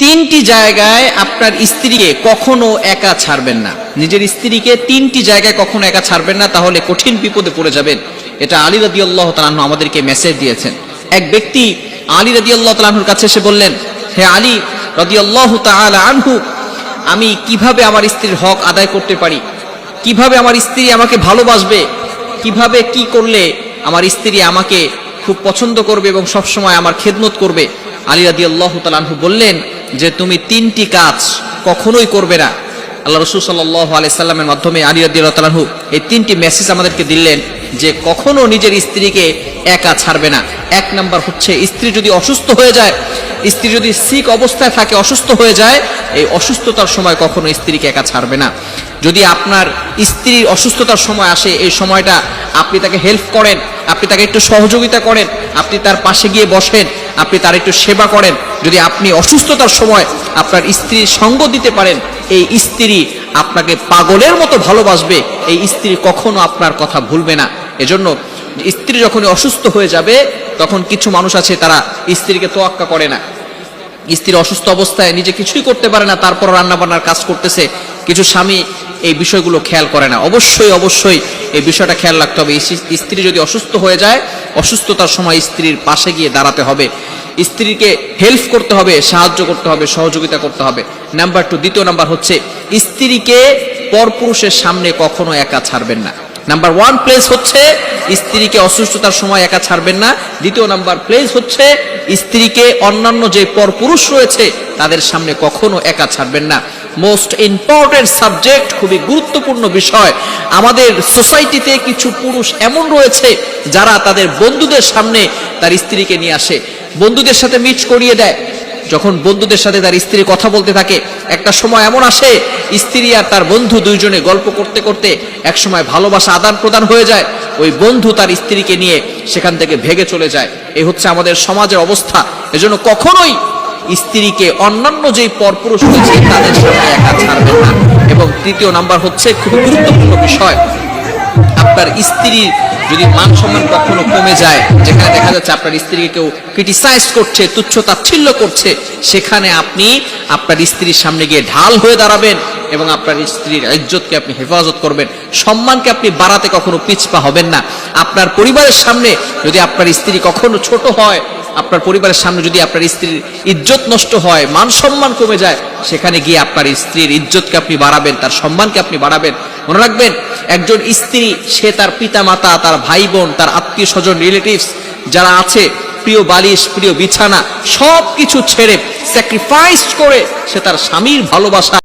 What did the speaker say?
তিনটি জায়গায় আপনার স্ত্রীকে কখনো একা ছাড়বেন না। নিজের স্ত্রীকে তিনটি জায়গায় কখনো একা ছাড়বেন না, তাহলে কঠিন বিপদে পড়ে যাবেন। এটা আলী রাদি আল্লাহ তালাহ আমাদেরকে মেসেজ দিয়েছেন। এক ব্যক্তি আলী রাদি আল্লাহ তালাহুর কাছে এসে বললেন, হে আলী রদি আল্লাহ আনহু, আমি কীভাবে আমার স্ত্রীর হক আদায় করতে পারি? কীভাবে আমার স্ত্রী আমাকে ভালোবাসবে? কীভাবে কি করলে আমার স্ত্রী আমাকে খুব পছন্দ করবে এবং সবসময় আমার খেদমত করবে? আলী রাদি আল্লাহ তালাহু বললেন যে তুমি তিনটি কাজ কখনোই করবে না। আল্লাহ রসুল সাল্লাহ আলাইসাল্লামের মাধ্যমে আলী আল্লাহ এই তিনটি মেসেজ আমাদেরকে দিলেন যে কখনো নিজের স্ত্রীকে একা ছাড়বে না। এক নাম্বার হচ্ছে, স্ত্রী যদি অসুস্থ হয়ে যায়, স্ত্রী যদি সিক অবস্থায় থাকে, অসুস্থ হয়ে যায়, এই অসুস্থতার সময় কখনো স্ত্রীকে একা ছাড়বে না। যদি আপনার স্ত্রীর অসুস্থতার সময় আসে, এই সময়টা আপনি তাকে হেল্প করেন, আপনি তাকে একটু সহযোগিতা করেন, আপনি তার পাশে গিয়ে বসেন আপনি তার একটু সেবা করেন। যদি আপনি অসুস্থতার সময় আপনার স্ত্রীর সঙ্গ দিতে পারেন, এই স্ত্রী আপনাকে পাগলের মতো ভালোবাসবে। এই স্ত্রী কখনো আপনার কথা ভুলবে না। এজন্য স্ত্রী যখন অসুস্থ হয়ে যাবে, তখন কিছু মানুষ আছে তারা স্ত্রীকে তোয়াক্কা করে না। স্ত্রী অসুস্থ অবস্থায় নিজে কিছুই করতে পারে না, তারপর রান্না বান্নার কাজ করতেছে। কিছু স্বামী এই বিষয়গুলো খেয়াল করে না। অবশ্যই অবশ্যই এই বিষয়টা খেয়াল রাখতে হবে। স্ত্রী যদি অসুস্থ হয়ে যায় অসুস্থতার সময় স্ত্রীর পাশে গিয়ে দাঁড়াতে হবে। স্ত্রীকে হেল্প করতে হবে, সাহায্য করতে হবে, সহযোগিতা করতে হবে। নাম্বার টু দ্বিতীয় নাম্বার হচ্ছে, স্ত্রীকে পরপুরুষের সামনে কখনো একা ছাড়বেন না। নাম্বার ওয়ান প্লেস হচ্ছে, স্ত্রীকে অসুস্থতার সময় একা ছাড়বেন না। দ্বিতীয় নাম্বার প্লেস হচ্ছে, স্ত্রীকে অন্যান্য যে পরপুরুষ রয়েছে, তাদের সামনে কখনো একা ছাড়বেন না। মোস্ট ইম্পর্টেন্ট সাবজেক্ট খুবই গুরুত্বপূর্ণ বিষয়। আমাদের সোসাইটিতে কিছু পুরুষ এমন রয়েছে যারা তাদের বন্ধুদের সামনে তার স্ত্রীকে নিয়ে আসে, বন্ধুদের সাথে মিট করিয়ে দেয়। যখন বন্ধুদের সাথে তার স্ত্রী কথা বলতে থাকে, একটা সময় এমন আসে, স্ত্রী আর তার বন্ধু দুইজনে গল্প করতে করতে এক সময় ভালোবাসা আদান প্রদান হয়ে যায়। ওই বন্ধু তার স্ত্রীকে নিয়ে সেখান থেকে ভেগে চলে যায়। এই হচ্ছে আমাদের সমাজের অবস্থা। এজন্য কখনোই স্ত্রীকে অন্যান্য যে পরপুরুষ রয়েছে তাদের সামনে একা ছাড়বেন না। এবং তৃতীয় নাম্বার হচ্ছে খুব গুরুত্বপূর্ণ বিষয়। আপনার স্ত্রীর যদি মান সম্মান কখনো কমে যায়, যেখানে দেখা যাচ্ছে আপনার স্ত্রীকে কেউ ক্রিটিসাইজ করছে, তুচ্ছ তাচ্ছিল্য করছে, সেখানে আপনি আপনার স্ত্রীর সামনে গিয়ে ঢাল হয়ে দাঁড়াবেন এবং আপনার স্ত্রীর ইজ্জতকে আপনি হেফাজত করবেন। সম্মানকে আপনি বাড়াতে কখনো পিছপা হবেন না। আপনার পরিবারের সামনে যদি আপনার স্ত্রী কখনো ছোট হয় আপনার পরিবারের সামনে যদি আপনার স্ত্রীর ইজ্জত নষ্ট হয়, মান সম্মান কমে যায়, সেখানে গিয়ে আপনার স্ত্রীর ইজ্জতকে আপনি বাড়াবেন, তার সম্মানকে আপনি বাড়াবেন। মনে রাখবেন, একজন স্ত্রী, সে তার পিতা মাতা তার ভাই বোন তার আত্মীয় স্বজন রিলেটিভস যারা আছে, প্রিয় বালিশ, প্রিয় বিছানা সব কিছু ছেড়ে স্যাক্রিফাইস করে সে তার স্বামীর ভালোবাসা